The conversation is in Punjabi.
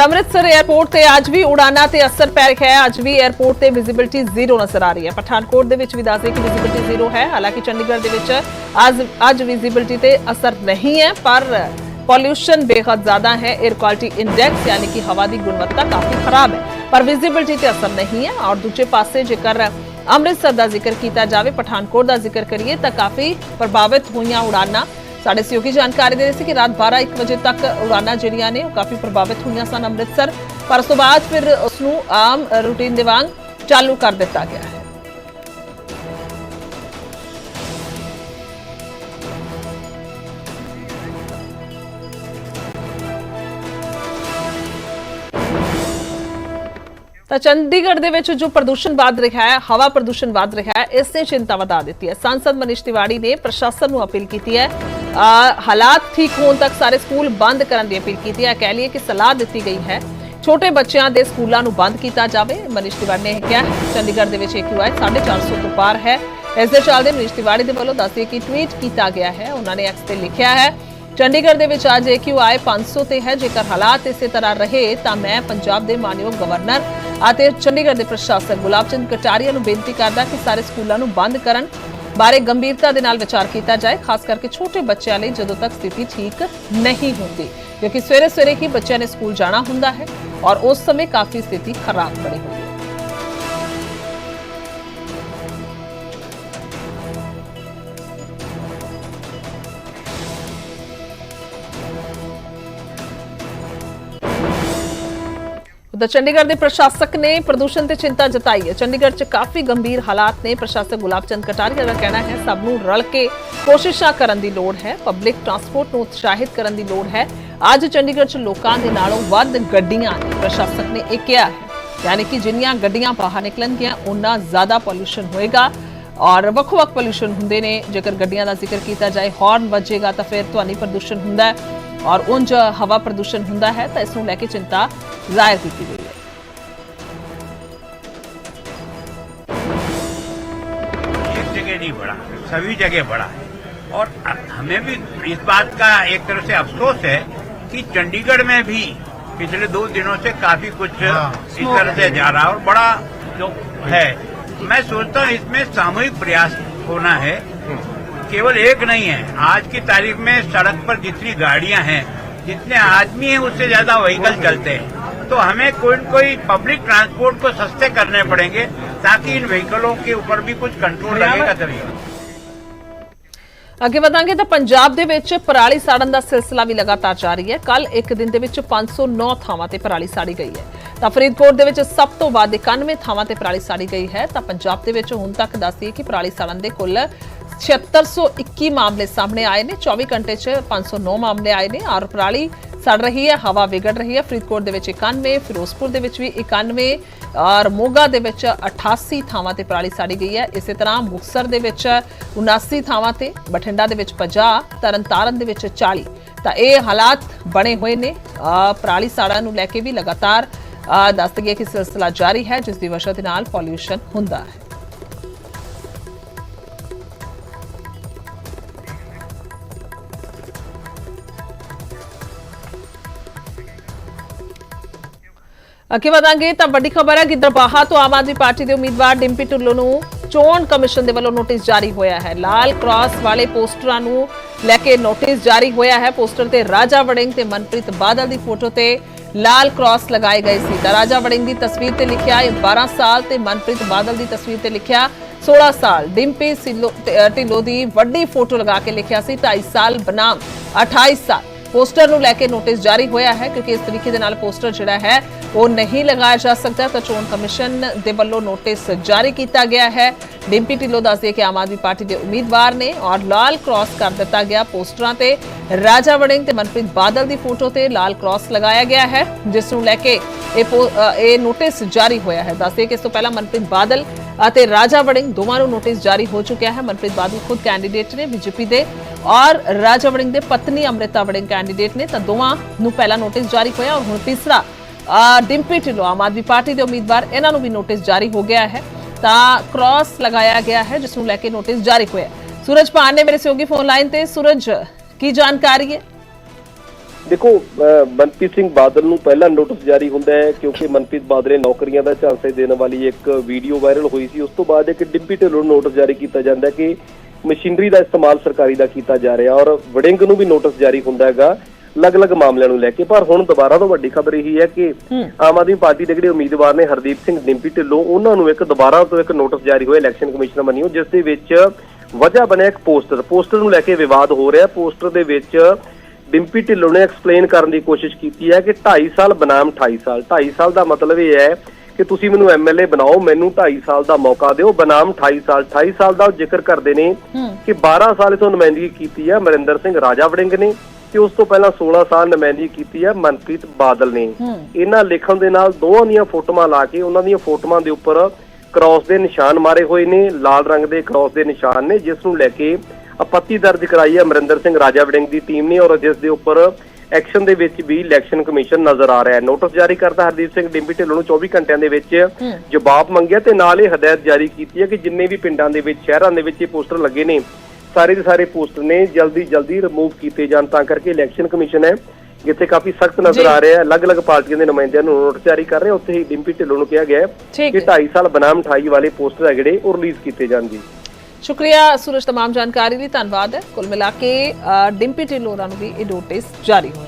ਅੰਮ੍ਰਿਤਸਰ 에ਅਰਪੋਰਟ ਤੇ ਅੱਜ ਵੀ ਉਡਾਨਾਂ ਤੇ ਅਸਰ ਪੈ ਰਿਹਾ ਹੈ। ਅੱਜ ਵੀ 에ਅਰਪੋਰਟ ਤੇ ਵਿਜ਼ਿਬਿਲਟੀ ਜ਼ੀਰੋ ਨਜ਼ਰ ਆ ਰਹੀ ਹੈ। ਪਠਾਨਕੋਟ ਦੇ ਵਿੱਚ ਵੀ ਦੱਸਦੇ ਕਿ ਵਿਜ਼ਿਬਿਲਟੀ ਜ਼ੀਰੋ ਹੈ। ਹਾਲਾਂਕਿ ਚੰਡੀਗੜ੍ਹ ਦੇ ਵਿੱਚ ਅੱਜ ਅੱਜ ਵਿਜ਼ਿਬਿਲਟੀ ਤੇ ਅਸਰ ਨਹੀਂ ਹੈ, ਪਰ ਪੋਲੂਸ਼ਨ ਬੇहद ਜ਼ਿਆਦਾ ਹੈ। 에ਅਰ ਕੁਆਲਿਟੀ ਇੰਡੈਕਸ ਯਾਨੀ ਕਿ ਹਵਾ ਦੀ ਗੁਣਵੱਤਾ ਕਾਫੀ ਖਰਾਬ ਹੈ। ਪਰ ਵਿਜ਼ਿਬਿਲਟੀ ਤੇ ਅਸਰ ਨਹੀਂ ਹੈ ਔਰ ਦੂਜੇ ਪਾਸੇ ਜੇਕਰ ਅੰਮ੍ਰਿਤਸਰ ਦਾ ਜ਼ਿਕਰ ਕੀਤਾ ਜਾਵੇ, ਪਠਾਨਕੋਟ ਦਾ ਜ਼ਿਕਰ ਕਰੀਏ ਤਾਂ ਕਾਫੀ ਪ੍ਰਭਾਵਿਤ ਹੋਈਆਂ ਉਡਾਨਾਂ ਸਾਡੇ ਸਹਿਯੋਗੀ ਜਾਣਕਾਰੀ ਦੇ ਰਹੇ ਸੀ ਕਿ ਰਾਤ 12 1 ਵਜੇ ਤੱਕ ਉਡਾਨਾਂ ਜਿਹੜੀਆਂ ਨੇ ਉਹ ਕਾਫੀ ਪ੍ਰਭਾਵਿਤ ਹੋਈਆਂ ਸਨ ਅੰਮ੍ਰਿਤਸਰ। ਪਰ ਉਸ ਤੋਂ ਬਾਅਦ ਫਿਰ ਉਸ ਨੂੰ ਆਮ ਰੂਟੀਨ ਦੇ ਵਾਂਗ ਚਾਲੂ ਕਰ ਦਿੱਤਾ ਗਿਆ। ਹੈ ਤਾਂ ਚੰਡੀਗੜ੍ਹ ਦੇ ਵਿੱਚ ਜੋ ਪ੍ਰਦੂਸ਼ਣ ਵੱਧ ਰਿਹਾ ਹੈ, ਹਵਾ ਪ੍ਰਦੂਸ਼ਣ ਵੱਧ ਰਿਹਾ ਹੈ, ਇਸ ਨੇ ਚਿੰਤਾ ਵਧਾ ਦਿੱਤੀ ਹੈ। ਸੰਸਦ ਮਨੀਸ਼ ਤਿਵਾੜੀ ਨੇ ਪ੍ਰਸ਼ਾਸਨ ਨੂੰ ਅਪੀਲ ਕੀਤੀ ਹੈ ਹਾਲਾਤ ਠੀਕ ਹੋਣ ਤੱਕ ਸਾਰੇ ਸਕੂਲ ਬੰਦ ਕਰਨ ਦੀ ਅਪੀਲ ਕੀਤੀ ਹੈ ਕਹਿ ਲਈਏ ਕਿ ਸਲਾਹ ਦਿੱਤੀ ਗਈ ਹੈ। ਛੋਟੇ ਬੱਚਿਆਂ ਦੇ ਸਕੂਲਾਂ ਨੂੰ ਬੰਦ ਕੀਤਾ ਜਾਵੇ। ਮਨੀਸ਼ ਤਿਵਾੜੀ ਨੇ ਕਿਹਾ ਚੰਡੀਗੜ੍ਹ ਦੇ ਵਿੱਚ AQI 450 ਤੋਂ ਪਾਰ ਹੈ। ਇਸ ਦੇ ਚੱਲਦੇ ਮਨੀਸ਼ ਤਿਵਾੜੀ ਦੇ ਵੱਲੋਂ ਦੱਸਿਆ ਕਿ ਟਵੀਟ ਕੀਤਾ ਗਿਆ ਹੈ। ਉਹਨਾਂ ਨੇ ਐਕਸ ਤੇ ਲਿਖਿਆ ਹੈ, ਚੰਡੀਗੜ੍ਹ ਦੇ ਵਿੱਚ ਅੱਜ AQI 500 ਤੇ ਹੈ। ਜੇਕਰ ਹਾਲਾਤ ਇਸੇ ਤਰ੍ਹਾਂ ਰਹੇ, ਤਾਂ ਮੈਂ ਪੰਜਾਬ ਦੇ ਮਾਨਯੋਗ ਗਵਰਨਰ ਅਤੇ ਚੰਡੀਗੜ੍ਹ ਦੇ ਪ੍ਰਸ਼ਾਸਕ ਗੁਲਾਬ ਚੰਦ ਕਟਾਰੀਆ ਨੂੰ ਬੇਨਤੀ ਕਰਦਾ ਕਿ ਸਾਰੇ ਸਕੂਲਾਂ ਨੂੰ ਬੰਦ ਕਰਨ। ਬਾਰੇ ਗੰਭੀਰਤਾ ਦੇ ਨਾਲ ਵਿਚਾਰ ਕੀਤਾ ਜਾਏ, ਖਾਸ ਕਰਕੇ ਛੋਟੇ ਬੱਚਿਆਂ ਲਈ ਜਦੋਂ ਤੱਕ ਸਥਿਤੀ ਠੀਕ ਨਹੀਂ ਹੁੰਦੀ। ਕਿਉਂਕਿ ਸਵੇਰੇ ਸਵੇਰੇ ਹੀ ਬੱਚਿਆਂ ਨੇ ਸਕੂਲ ਜਾਣਾ ਹੁੰਦਾ ਹੈ ਔਰ ਉਸ ਸਮੇਂ ਕਾਫੀ ਸਥਿਤੀ ਖਰਾਬ ਬਣੀ ਹੋਈ ਉਧਰ ਚੰਡੀਗੜ੍ਹ ਦੇ ਪ੍ਰਸ਼ਾਸਕ ਨੇ ਪ੍ਰਦੂਸ਼ਣ ਤੇ ਚਿੰਤਾ ਜਤਾਈ ਹੈ ਚੰਡੀਗੜ੍ਹ 'ਚ ਕਾਫੀ ਗੰਭੀਰ ਹਾਲਾਤ ਨੇ ਪ੍ਰਸ਼ਾਸਕ ਗੁਲਾਬ ਚੰਦ ਕਟਾਰੀਆ ਦਾ ਕਹਿਣਾ ਹੈ ਸਭ ਨੂੰ ਰਲ ਕੇ ਕੋਸ਼ਿਸ਼ਾਂ ਕਰਨ ਦੀ ਲੋੜ ਹੈ ਪਬਲਿਕ ਟਰਾਂਸਪੋਰਟ ਨੂੰ ਉਤਸ਼ਾਹਿਤ ਕਰਨ ਦੀ ਲੋੜ ਹੈ ਅੱਜ ਚੰਡੀਗੜ੍ਹ 'ਚ ਲੋਕਾਂ ਦੇ ਨਾਲੋਂ ਵੱਧ ਗੱਡੀਆਂ ਨੇ ਪ੍ਰਸ਼ਾਸਕ ਨੇ ਇਹ ਕਿਹਾ ਹੈ ਯਾਨੀ ਕਿ ਜਿੰਨੀਆਂ ਗੱਡੀਆਂ ਬਾਹਰ ਨਿਕਲਣਗੀਆਂ ਉਨਾ ਜ਼ਿਆਦਾ ਪੋਲੂਸ਼ਨ ਹੋਏਗਾ ਔਰ ਵੱਖ-ਵੱਖ ਪੋਲੂਸ਼ਨ ਹੁੰਦੇ ਨੇ ਜੇਕਰ ਗੱਡੀਆਂ ਦਾ ਜ਼ਿਕਰ ਕੀਤਾ ਜਾਏ ਹਾਰਨ ਵੱਜੇਗਾ ਤਾਂ ਫਿਰ ਧੁਨੀ ਪ੍ਰਦੂਸ਼ਣ ਹੁੰਦਾ ਹੈ ਔਰ ਉਂਝ ਹਵਾ ਪ੍ਰਦੂਸ਼ਣ ਹੁੰਦਾ ਹੈ ਤਾਂ ਇਸ ਨੂੰ ਲੈ ਕੇ ਚਿੰਤਾ ਜ਼ਾਹਿਰ ਕੀਤੀ ਗਈ ਹੈ एक जगह नहीं बढ़ा सभी जगह बढ़ा है और हमें भी इस बात का एक तरह से अफसोस है कि चंडीगढ़ में भी पिछले दो दिनों से काफी कुछ इस तरह से जा रहा है और बड़ा जो है मैं सोचता हूँ इसमें सामूहिक प्रयास होना है केवल एक नहीं है आज की तारीख में सड़क पर जितनी गाड़ियां हैं जितने आदमी हैं उससे ज्यादा व्हीकल चलते हैं तो हमें कोई न कोई पब्लिक ट्रांसपोर्ट को सस्ते करने पड़ेंगे ताकि इन व्हीकलों के ऊपर भी कुछ कंट्रोल लगेगा तभी ਅੱਗੇ ਵਧਾਂਗੇ ਤਾਂ ਪੰਜਾਬ ਦੇ ਵਿੱਚ ਪਰਾਲੀ ਸਾੜਨ ਦਾ ਸਿਲਸਿਲਾ ਵੀ ਲਗਾਤਾਰ ਜਾਰੀ ਹੈ ਕੱਲ ਇੱਕ ਦਿਨ ਦੇ ਵਿੱਚ 509 ਥਾਵਾਂ ਤੇ ਪਰਾਲੀ ਸਾੜੀ ਗਈ ਹੈ ਤਾਂ ਫਰੀਦਕੋਟ ਦੇ ਵਿੱਚ ਸਭ ਤੋਂ ਵੱਧ 91 ਥਾਵਾਂ ਤੇ ਪਰਾਲੀ ਸਾੜੀ ਗਈ ਹੈ ਤਾਂ ਪੰਜਾਬ ਦੇ ਵਿੱਚ ਹੁਣ ਤੱਕ ਦੱਸਦੀ ਕਿ ਪਰਾਲੀ ਸਾੜਨ ਦੇ ਕੁੱਲ 7621 ਮਾਮਲੇ ਸਾਹਮਣੇ ਆਏ ਨੇ। 24 ਘੰਟੇ 'ਚ 509 ਮਾਮਲੇ ਆਏ ਨੇ। ਔਰ ਪਰਾਲੀ ਸੜ ਰਹੀ ਹੈ, ਹਵਾ ਵਿਗੜ ਰਹੀ ਹੈ। ਫਰੀਦਕੋਟ ਦੇ ਵਿੱਚ 91 ਫਿਰੋਜ਼ਪੁਰ ਦੇ ਵਿੱਚ ਵੀ 91 ਔਰ ਮੋਗਾ ਦੇ ਵਿੱਚ 88 ਥਾਵਾਂ ਤੇ ਪਰਾਲੀ ਸਾੜੀ ਗਈ ਹੈ। ਇਸੇ ਤਰ੍ਹਾਂ ਮੁਕਸਰ ਦੇ ਵਿੱਚ 79 ਥਾਵਾਂ ਤੇ, ਬਠਿੰਡਾ ਦੇ ਵਿੱਚ 50 ਤਰਨਤਾਰਨ ਦੇ ਵਿੱਚ 40 ਤਾਂ ਇਹ ਹਾਲਾਤ ਬਣੇ ਹੋਏ ਨੇ। ਅਹ ਪਰਾਲੀ ਸਾੜਾ ਨੂੰ ਲੈ ਕੇ ਵੀ ਲਗਾਤਾਰ ਦੱਸ ਦਈਏ ਕਿ ਸਿਲਸਿਲਾ ਜਾਰੀ ਹੈ, ਜਿਸ ਦੀ ਵਜ੍ਹਾ ਦੇ ਨਾਲ ਪੋਲਿਊਸ਼ਨ ਹੁੰਦਾ ਹੈ। ਅੱਗੇ ਵਧਾਂਗੇ ਤਾਂ ਵੱਡੀ ਖਬਰ ਹੈ ਕਿ ਦਰਬਾਹਾ ਤੋਂ ਆਮ ਆਦਮੀ ਪਾਰਟੀ ਦੇ ਉਮੀਦਵਾਰ ਡਿੰਪੀ ਟੁੱਲੂ ਨੂੰ ਚੋਣ ਕਮਿਸ਼ਨ ਦੇ ਵੱਲੋਂ ਨੋਟਿਸ ਜਾਰੀ ਹੋਇਆ ਹੈ। ਲਾਲ ਕ੍ਰਾਸ ਵਾਲੇ ਪੋਸਟਰਾਂ ਨੂੰ ਲੈ ਕੇ ਨੋਟਿਸ ਜਾਰੀ ਹੋਇਆ ਹੈ। ਪੋਸਟਰ ਤੇ ਰਾਜਾ ਵੜਿੰਗ ਤੇ ਮਨਪ੍ਰੀਤ ਬਾਦਲ ਦੀ ਫੋਟੋ ਤੇ ਲਾਲ ਕ੍ਰਾਸ ਲਗਾਏ ਗਏ ਸੀ। ਤਾਂ ਰਾਜਾ ਵੜਿੰਗ ਦੀ ਤਸਵੀਰ ਤੇ ਲਿਖਿਆ, ਇਹ 12 ਸਾਲ ਤੇ ਮਨਪ੍ਰੀਤ ਬਾਦਲ ਦੀ ਤਸਵੀਰ ਤੇ ਲਿਖਿਆ 16 ਸਾਲ। ਡਿੰਪੀ ਸਿੱਲੋ- ਢਿੱਲੋਂ ਦੀ ਵੱਡੀ ਫੋਟੋ ਲਗਾ ਕੇ ਲਿਖਿਆ ਸੀ 2.5 ਸਾਲ ਬਨਾਮ 28 ਸਾਲ। ਪੋਸਟਰ ਨੂੰ ਲੈ ਕੇ ਨੋਟਿਸ ਜਾਰੀ ਹੋਇਆ ਹੈ, ਕਿਉਂਕਿ ਇਸ ਤਰੀਕੇ ਦੇ ਨਾਲ ਪੋਸਟਰ ਜਿਹੜਾ ਹੈ ਉਹ ਨਹੀਂ ਲਗਾਇਆ ਜਾ ਸਕਦਾ। ਤਾਂ ਚੋਣ ਕਮਿਸ਼ਨ ਦੇ ਵੱਲੋਂ ਨੋਟਿਸ ਜਾਰੀ ਕੀਤਾ ਗਿਆ ਹੈ। ਡਿੰਪੀ ਢਿੱਲੋਂ ਦੱਸਦੇ ਕਿ ਆਮ ਆਦਮੀ ਪਾਰਟੀ ਦੇ ਉਮੀਦਵਾਰ ਨੇ ਔਰ ਲਾਲ ਕ੍ਰਾਸ ਕਰ ਦਿੱਤਾ ਗਿਆ ਪੋਸਟਰਾਂ ਤੇ। ਰਾਜਾ ਵੜਿੰਗ ਤੇ ਮਨਪ੍ਰੀਤ ਬਾਦਲ ਦੀ ਫੋਟੋ ਤੇ ਲਾਲ ਕ੍ਰਾਸ ਲਗਾਇਆ ਗਿਆ ਹੈ, ਜਿਸ ਨੂੰ ਲੈ ਕੇ ਇਹ ਪੋ- ਇਹ ਨੋਟਿਸ ਜਾਰੀ ਹੋਇਆ ਹੈ। ਦੱਸਦੇ ਕਿ ਇਸ ਤੋਂ ਪਹਿਲਾਂ ਮਨਪ੍ਰੀਤ ਬਾਦਲ ਅਤੇ ਰਾਜਾ ਵੜਿੰਗ ਦੋਵਾਂ ਨੂੰ ਨੋਟਿਸ ਜਾਰੀ ਹੋ ਚੁੱਕਿਆ ਹੈ। ਮਨਪ੍ਰੀਤ ਬਾਦਲ ਖੁਦ ਕੈਂਡੀਡੇਟ ਨੇ ਬੀਜੇਪੀ ਦੇ ਔਰ ਰਾਜਾ ਵੜਿੰਗ ਦੇ ਪਤਨੀ ਅੰਮ੍ਰਿਤਾ ਵੜਿੰਗ ਕੈਂਡੀਡੇਟ ਨੇ। ਤਾਂ ਦੋਵਾਂ ਨੂੰ ਪਹਿਲਾ ਨੋਟਿਸ ਜਾਰੀ ਹੋਇਆ ਔਰ ਹੁਣ ਤੀਸਰਾ ਡਿੰਪੀ ਢਿੱਲੋਂ ਆਮ ਆਦਮੀ ਪਾਰਟੀ ਦੇ ਉਮੀਦਵਾਰ ਇਹਨਾਂ ਨੂੰ ਵੀ ਨੋਟਿਸ ਜਾਰੀ ਹੋ ਗਿਆ ਹੈ ਤਾਂ ਕ੍ਰਾਸ ਲਗਾਇਆ ਗਿਆ ਹੈ ਜਿਸ ਨੂੰ ਲੈ ਕੇ ਨੋਟਿਸ ਜਾਰੀ ਹੋਇਆ ਸੂਰਜ ਪਾਨ ਨੇ ਮੇਰੇ ਸਹਿਯੋਗੀ ਫੋਨ ਲਾਈਨ ਤੇ ਸੂਰਜ ਕੀ ਜਾਣਕਾਰੀ ਹੈ ਦੇਖੋ ਮਨਪ੍ਰੀਤ ਸਿੰਘ ਬਾਦਲ ਨੂੰ ਪਹਿਲਾਂ ਨੋਟਿਸ ਜਾਰੀ ਹੁੰਦਾ ਹੈ ਕਿਉਂਕਿ ਮਨਪ੍ਰੀਤ ਬਾਦਲ ਨੇ ਨੌਕਰੀਆਂ ਦਾ ਝਾਂਸੇ ਦੇਣ ਵਾਲੀ ਇੱਕ ਵੀਡੀਓ ਵਾਇਰਲ ਹੋਈ ਸੀ ਉਸ ਤੋਂ ਬਾਅਦ ਇੱਕ ਡਿੰਪੀ ਢਿੱਲੋਂ ਨੂੰ ਨੋਟਿਸ ਜਾਰੀ ਕੀਤਾ ਜਾਂਦਾ ਕਿ ਮਸ਼ੀਨਰੀ ਦਾ ਇਸਤੇਮਾਲ ਸਰਕਾਰੀ ਦਾ ਕੀਤਾ ਜਾ ਰਿਹਾ ਔਰ ਵੜਿੰਗ ਨੂੰ ਵੀ ਨੋਟਿਸ ਜਾਰੀ ਹੁੰਦਾ ਹੈਗਾ ਅਲੱਗ-ਅਲੱਗ ਮਾਮਲਿਆਂ ਨੂੰ ਲੈ ਕੇ ਪਰ ਹੁਣ ਦੁਬਾਰਾ ਤੋਂ ਵੱਡੀ ਖਬਰ ਇਹੀ ਹੈ ਕਿ ਆਮ ਆਦਮੀ ਪਾਰਟੀ ਦੇ ਜਿਹੜੇ ਉਮੀਦਵਾਰ ਨੇ ਹਰਦੀਪ ਸਿੰਘ ਡਿੰਪੀ ਢਿੱਲੋਂ ਉਹਨਾਂ ਨੂੰ ਇੱਕ ਦੁਬਾਰਾ ਤੋਂ ਇੱਕ ਨੋਟਿਸ ਜਾਰੀ ਹੋਇਆ ਇਲੈਕਸ਼ਨ ਕਮਿਸ਼ਨ ਵੱਲੋਂ ਜਿਸ ਦੇ ਵਿੱਚ ਵਜ੍ਹਾ ਬਣਿਆ ਇੱਕ ਪੋਸਟਰ। ਪੋਸਟਰ ਨੂੰ ਲੈ ਕੇ ਵਿਵਾਦ ਹੋ ਰਿਹਾ। ਪੋਸਟਰ ਦੇ ਵਿੱਚ ਡਿੰਪੀ ਢਿੱਲੋਂ ਨੇ ਐਕਸਪਲੇਨ ਕਰਨ ਦੀ ਕੋਸ਼ਿਸ਼ ਕੀਤੀ ਹੈ ਕਿ 2.5 ਸਾਲ ਬਨਾਮ 28 ਸਾਲ। 2.5 ਸਾਲ ਦਾ ਮਤਲਬ ਇਹ ਹੈ ਕਿ ਤੁਸੀਂ ਮੈਨੂੰ ਐਮਐਲਏ ਬਣਾਓ ਮੈਨੂੰ 2.5 ਸਾਲ ਦਾ ਮੌਕਾ ਦਿਓ। ਬਨਾਮ 28 ਸਾਲ। 28 ਸਾਲ ਦਾ ਉਹ ਜ਼ਿਕਰ ਕਰਦੇ ਨੇ ਕਿ 12 ਸਾਲ ਤੋਂ ਨੁਮਾਇੰਦਗੀ ਕੀਤੀ ਹੈ। ਮਰਿੰਦਰ ਸਿੰਘ ਰਾਜਾ ਵੜਿੰਗ ਨੇ। ਤੇ ਉਸ ਤੋਂ ਪਹਿਲਾਂ 16 ਸਾਲ ਨੁਮਾਇੰਦਗੀ ਕੀਤੀ ਹੈ ਮਨਪ੍ਰੀਤ ਬਾਦਲ ਨੇ। ਇਹਨਾਂ ਲਿਖਣ ਦੇ ਨਾਲ ਦੋਵਾਂ ਦੀਆਂ ਫੋਟੋਆਂ ਲਾ ਕੇ ਉਹਨਾਂ ਦੀਆਂ ਫੋਟੋਆਂ ਦੇ ਉੱਪਰ ਕ੍ਰਾਸ ਦੇ ਨਿਸ਼ਾਨ ਮਾਰੇ ਹੋਏ ਨੇ ਲਾਲ ਰੰਗ ਦੇ ਕ੍ਰਾਸ ਦੇ ਨਿਸ਼ਾਨ ਨੇ ਜਿਸ ਨੂੰ ਲੈ ਕੇ ਆਪੱਤੀ ਦਰਜ ਕਰਾਈ ਹੈ ਅਮਰਿੰਦਰ ਸਿੰਘ ਰਾਜਾ ਵੜਿੰਗ ਦੀ ਟੀਮ ਨੇ ਔਰ ਜਿਸ ਦੇ ਉੱਪਰ ਐਕਸ਼ਨ ਦੇ ਵਿੱਚ ਵੀ ਇਲੈਕਸ਼ਨ ਕਮਿਸ਼ਨ ਨਜ਼ਰ ਆ ਰਿਹਾ ਹੈ। ਨੋਟਿਸ ਜਾਰੀ ਕਰਦਾ ਹਰਦੀਪ ਸਿੰਘ ਡਿੰਪੀ ਢਿੱਲੋਂ ਨੂੰ 24 ਘੰਟਿਆਂ ਦੇ ਵਿੱਚ ਜਵਾਬ ਮੰਗਿਆ ਤੇ ਨਾਲ ਇਹ ਹਦਾਇਤ ਜਾਰੀ ਕੀਤੀ ਹੈ ਕਿ ਜਿੰਨੇ ਵੀ ਪਿੰਡਾਂ ਦੇ ਵਿੱਚ ਸ਼ਹਿਰਾਂ ਦੇ ਵਿੱਚ ਇਹ ਪੋਸਟਰ ਲੱਗੇ ਨੇ ਸਾਰੇ ਦੇ ਸਾਰੇ ਪੋਸਟਰ ਨੇ ਜਲਦੀ ਜਲਦੀ ਰਿਮੂਵ ਕੀਤੇ ਜਾਣ ਤਾਂ ਕਰਕੇ ਇਲੈਕਸ਼ਨ ਕਮਿਸ਼ਨ ਹੈ ਜਿੱਥੇ ਕਾਫੀ ਸਖਤ ਨਜ਼ਰ ਜੀ। ਆ ਰਿਹਾ ਹੈ ਅਲੱਗ-ਅਲੱਗ ਪਾਰਟੀਆਂ ਦੇ ਨੁਮਾਇੰਦਿਆਂ ਨੂੰ ਨੋਟਿਸ ਜਾਰੀ ਕਰ ਰਹੇ ਉੱਥੇ ਹੀ ਡਿੰਪੀ ਢਿੱਲੋਂ ਨੂੰ ਕਿਹਾ ਗਿਆ ਹੈ ਠੀਕ ਕਿ ਹੈ। 2.5 ਸਾਲ ਬਨਾਮ 28 ਵਾਲੇ ਪੋਸਟਰ ਹੈ ਜਿਹੜੇ ਉਹ ਰਿਲੀਜ਼ ਕੀਤੇ ਜਾਣ ਜੀ ਸ਼ੁਕਰੀਆ ਸੂਰਜ तमाम ਜਾਣਕਾਰੀ ਲਈ ਧੰਨਵਾਦ ਹੈ ਕੁੱਲ ਮਿਲਾ ਕੇ ਅ, ਡਿੰਪੀ ਢਿੱਲੋਂ ਹੋਰਾਂ ਨੂੰ ਵੀ ਇਹ ਨੋਟਿਸ ਜਾਰੀ ਹੋਇਆ